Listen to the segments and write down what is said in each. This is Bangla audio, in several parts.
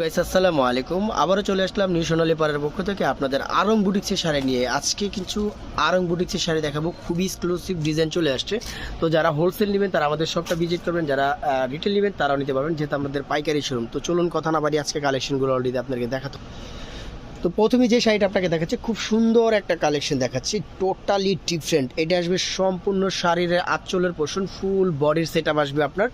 গাইস, আসসালামু আলাইকুম। আবারও চলে আসলাম নিউ সোনালী পাড়ার পক্ষ থেকে আপনাদের আরং বুটিক্সের শাড়ি নিয়ে। আজকে কিছু আরং বুটিক্সের শাড়ি দেখাবো। খুবই এক্সক্লুসিভ ডিজাইন চলে আসছে। তো যারা হোলসেল নেবেন, তারা আমাদের শপটা ভিজিট করবেন। যারা রিটেল নেবেন, তারাও নিতে পারবেন, যেহেতু আমাদের পাইকারি শোরুম তো চলুন, কথা না বাড়ি আজকে কালেকশনগুলো অলরেডি আপনাকে দেখাতো। তো প্রথমে যে শাড়িটা আপনাকে দেখাচ্ছে, খুব সুন্দর একটা কালেকশন দেখাচ্ছি। টোটালি ডিফারেন্ট এটা আসবে সম্পূর্ণ শাড়ির আঁচলের পোর্শন ফুল বডির সেট আসবে আপনার।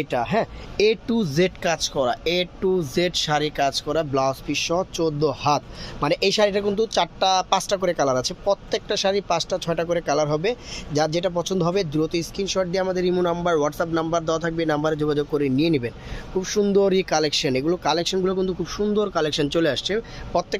এটা হ্যাঁ এ টু জেড কাজ করা এ টু জেড শাড়ি কাজ করা ব্লাউজ পিস সহ চোদ্দ হাত। মানে এই শাড়িটা কিন্তু চারটা, পাঁচটা করে কালার আছে। প্রত্যেকটা শাড়ি পাঁচটা, ছয়টা করে কালার হবে। যার যেটা পছন্দ হবে, দ্রুত স্ক্রিনশট দিয়ে আমাদের ইমো নাম্বার হোয়াটসঅ্যাপ নাম্বার দেওয়া থাকবে নাম্বারে যোগাযোগ করে নিয়ে নেবেন। খুব সুন্দর এই কালেকশন এগুলো কালেকশনগুলো কিন্তু খুব সুন্দর কালেকশন চলে আসছে।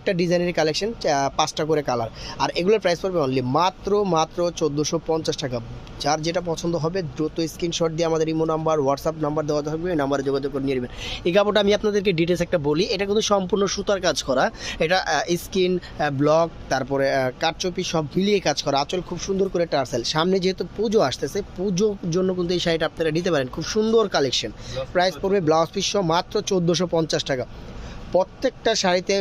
প্রত্যেকটা ডিজাইনের কালেকশন পাঁচটা করে কালার। আর এগুলোর প্রাইস পড়বে অনলি মাত্র মাত্র চোদ্দোশো পঞ্চাশ টাকা। যার যেটা পছন্দ হবে দ্রুত স্ক্রিনশট দিয়ে আমাদের ইমো নাম্বার হোয়াটসঅ্যাপ নাম্বার দেওয়া থাকবে ওই নাম্বারে যোগাযোগ করে নিয়ে নেবেন। এই কাপড়টা আমি আপনাদেরকে ডিটেলস একটা বলি এটা কিন্তু সম্পূর্ণ সুতার কাজ করা। এটা স্কিন ব্লক তারপরে কাঠচপি সব মিলিয়ে কাজ করা। আঁচল খুব সুন্দর করে টার্সেল। সামনে যেহেতু পুজো আসতেছে পুজোর জন্য কিন্তু এই শাড়িটা আপনারা নিতে পারেন। খুব সুন্দর কালেকশন প্রাইস পড়বে। ব্লাউজ পিস সহ মাত্র চোদ্দোশো পঞ্চাশ টাকা। প্রত্যেকটা শাড়িতে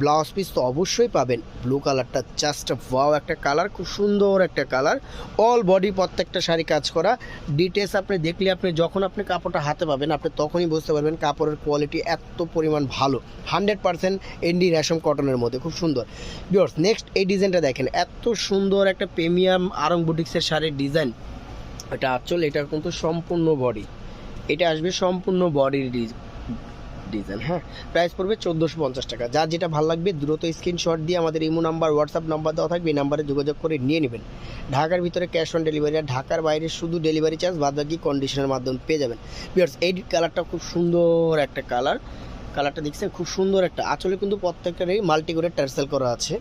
ব্লাউজ পিস তো অবশ্যই পাবেন। ব্লু কালারটা জাস্ট ওয়াও একটা কালার খুব সুন্দর একটা কালার অল বডি প্রত্যেকটা শাড়ি কাজ করা। ডিটেলস আপনি দেখলে আপনি যখন আপনি কাপড়টা হাতে পাবেন, আপনি তখনই বুঝতে পারবেন কাপড়ের কোয়ালিটি এত পরিমাণ ভালো। হান্ড্রেড পার্সেন্ট এন্ডি রেশম কটনের মধ্যে, খুব সুন্দর। বিয়র্স নেক্সট এই ডিজাইনটা দেখেন। এত সুন্দর একটা প্রিমিয়াম আরং বুটিক্সের শাড়ির ডিজাইন এটা আচল এটা কিন্তু সম্পূর্ণ বডি এটা আসবে সম্পূর্ণ বডির ডিজাইন হ্যাঁ? প্রাইস পড়বে চোদ্দোশো পঞ্চাশ টাকা। যার যেটা ভালো লাগবে, দ্রুত স্ক্রিনশট দিয়ে আমাদের ইমো নাম্বার হোয়াটসঅ্যাপ নাম্বার দেওয়া থাকবে, এই নাম্বারে যোগাযোগ করে নিয়ে নেবেন। ঢাকার ভিতরে ক্যাশ অন ডেলিভারি আর ঢাকার বাইরে শুধু ডেলিভারি চার্জ বাদ বাকি কন্ডিশনের মাধ্যমে পেয়ে যাবেন। বিয়ার্স এই কালারটা খুব সুন্দর একটা কালার কালারটা দেখছেন, খুব সুন্দর একটা। আঁচলে কিন্তু প্রত্যেকটারই মাল্টি করে টার্সেল করা আছে।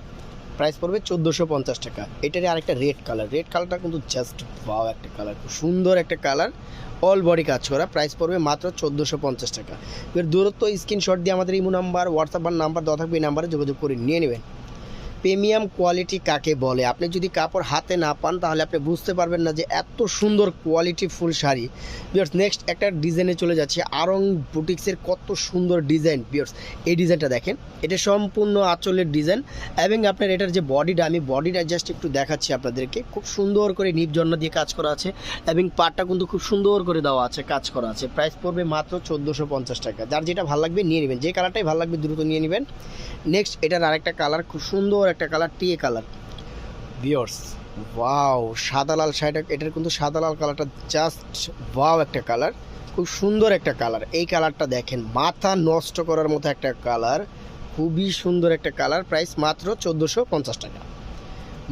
প্রাইস পড়বে চোদ্দোশো পঞ্চাশ টাকা। এটারই আরেকটা রেড কালার রেড কালারটা কিন্তু জাস্ট ভাও একটা কালার খুব সুন্দর একটা কালার অল বডি কাজ করা। প্রাইস পড়বে মাত্র চোদ্দোশো পঞ্চাশ টাকা। এর দূরত্ব স্ক্রিনশট দিয়ে আমাদের ইমো নাম্বার হোয়াটসঅ্যাপ নাম্বার দেওয়া থাকবে এই নাম্বারে যোগাযোগ করে নিয়ে নেবেন। প্রিমিয়াম কোয়ালিটি কাকে বলে? আপনি যদি কাপড় হাতে না পান, তাহলে আপনি বুঝতে পারবেন না যে এত সুন্দর quality full sari. Viewers next একটা ডিজাইনে চলে যাচ্ছে। আরং বুটিক্সের কত সুন্দর ডিজাইন। বিয়ার্স এই ডিজাইনটা দেখেন। এটা সম্পূর্ণ আঁচলের ডিজাইন এবং আপনার এটার যে বডিটা, আমি বডিটা জাস্ট একটু দেখাচ্ছি আপনাদেরকে। খুব সুন্দর করে নিপ জন্য দিয়ে কাজ করা আছে এবং পাটটা কিন্তু খুব সুন্দর করে দেওয়া আছে, কাজ করা আছে। প্রাইস পড়বে মাত্র চোদ্দোশো পঞ্চাশ টাকা। যার যেটা ভালো লাগবে নিয়ে নেবেন। যে কালারটাই ভালো লাগবে দ্রুত নিয়ে নেবেন। নেক্সট এটার আরেকটা কালার খুব সুন্দর একটা কালার টিএ কালার। ভিওর্স ওয়াও সাদা লাল শাড়িটা এটার কিন্তু সাদা লাল কালারটা জাস্ট ওয়াও একটা কালার। খুব সুন্দর একটা কালার। এই কালারটা দেখেন মাথা নষ্ট করার মতো একটা কালার। খুবই সুন্দর একটা কালার। প্রাইস মাত্র চোদ্দোশো পঞ্চাশ টাকা।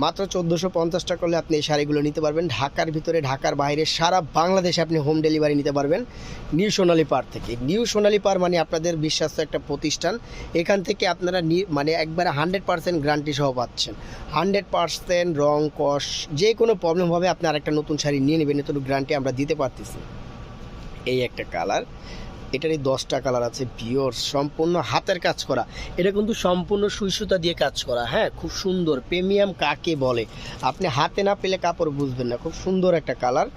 মাত্র চোদ্দোশো পঞ্চাশ টাকা করলে আপনি এই শাড়িগুলো নিতে পারবেন। ঢাকার ভিতরে, ঢাকার বাইরে সারা বাংলাদেশে আপনি হোম ডেলিভারি নিতে পারবেন। নিউ সোনালি পার থেকে। নিউ সোনালি পার মানে আপনাদের বিশ্বাস্ত একটা প্রতিষ্ঠান। এখান থেকে আপনারা মানে একবারে হান্ড্রেড পার্সেন্ট গ্যারান্টি সহ পাচ্ছেন। হান্ড্রেড পার্সেন্ট রং, কস, যে কোনো প্রবলেম হবে আপনি আরেকটা নতুন শাড়ি নিয়ে নেবেন। এত গ্যারান্টি আমরা দিতে পারতেছি। এই একটা কালার এটারই দশটা কালার আছে পিওর সম্পূর্ণ হাতের কাজ করা। এটা কিন্তু সম্পূর্ণ সুইসুতা দিয়ে কাজ করা হ্যাঁ? খুব সুন্দর প্রিমিয়াম কাকে বলে? আপনি হাতে না পেলে কাপড় বুঝবেন না, খুব সুন্দর একটা কালার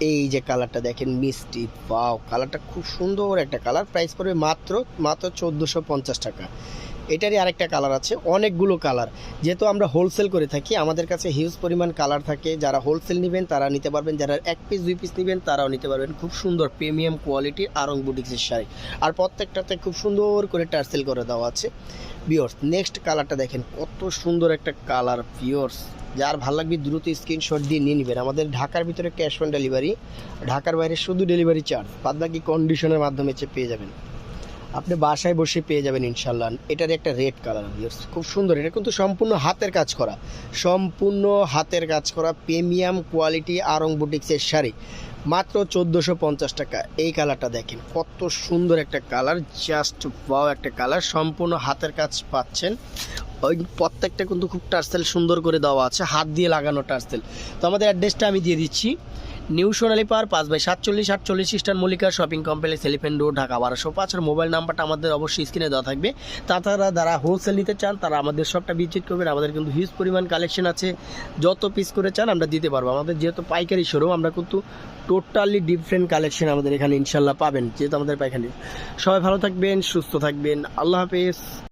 এই যে কালারটা দেখেন, মিষ্টি পাও কালারটা খুব সুন্দর একটা কালার। প্রাইস পড়বে মাত্র মাত্র চোদ্দোশো পঞ্চাশ টাকা। এটারই আরেকটা কালার আছে, অনেকগুলো কালার। যেহেতু আমরা হোলসেল করে থাকি, আমাদের কাছে হিউজ পরিমাণ কালার থাকে। যারা হোলসেল নেবেন, তারা নিতে পারবেন। যারা এক পিস দুই পিস নেবেন, তারাও নিতে পারবেন। খুব সুন্দর প্রিমিয়াম কোয়ালিটির আরং বুটিক্সের শাড়ি। আর প্রত্যেকটাতে খুব সুন্দর করে টার্সেল করে দেওয়া আছে। বিয়র্স নেক্সট কালারটা দেখেন, কত সুন্দর একটা কালার পিওর্স যার ভালো লাগবে দ্রুত স্ক্রিনশট দিয়ে নিয়ে নেবেন। আমাদের ঢাকার ভিতরে ক্যাশ অন ডেলিভারি ঢাকার বাইরে শুধু ডেলিভারি চার্জ বাদ বাকি কন্ডিশনের মাধ্যমে পেয়ে যাবেন। আপনি বাসায় বসে পেয়ে যাবেন ইনশাল্লাহ এটার একটা রেড কালার খুব সুন্দর। এটা কিন্তু সম্পূর্ণ হাতের কাজ করা। সম্পূর্ণ হাতের কাজ করা প্রিমিয়াম কোয়ালিটি আরং বুটিক্সের শাড়ি। মাত্র চোদ্দোশো পঞ্চাশ টাকা। এই কালারটা দেখেন, কত সুন্দর একটা কালার, জাস্ট পাও একটা কালার। সম্পূর্ণ হাতের কাজ পাচ্ছেন। ওই প্রত্যেকটা কিন্তু খুব টার্সেল সুন্দর করে দেওয়া আছে। হাত দিয়ে লাগানো টার্সেল। তো আমাদের অ্যাড্রেসটা আমি দিয়ে দিচ্ছি। নিউ সোনালী পার, পাঁচ বাই সাতচল্লিশ আটচল্লিশ Eastern Mallika shopping complex, Elephant Road, Dhaka বারোশো পাঁচ। আর মোবাইল নাম্বারটা আমাদের অবশ্যই স্ক্রিনে দেওয়া থাকবে। তাছাড়া যারা হোলসেল নিতে চান, তারা আমাদের শপটা ভিজিট করবেন। আমাদের কিন্তু হিউজ পরিমাণ কালেকশন আছে। যত পিস করে চান, আমরা দিতে পারব। আমাদের যেহেতু পাইকারি শোরুম আমরা কিন্তু টোটালি ডিফারেন্ট কালেকশন আমাদের এখানে ইনশাল্লাহ পাবেন, যেহেতু আমাদের পাইকারি। সবাই ভালো থাকবেন, সুস্থ থাকবেন। আল্লাহ হাফেজ।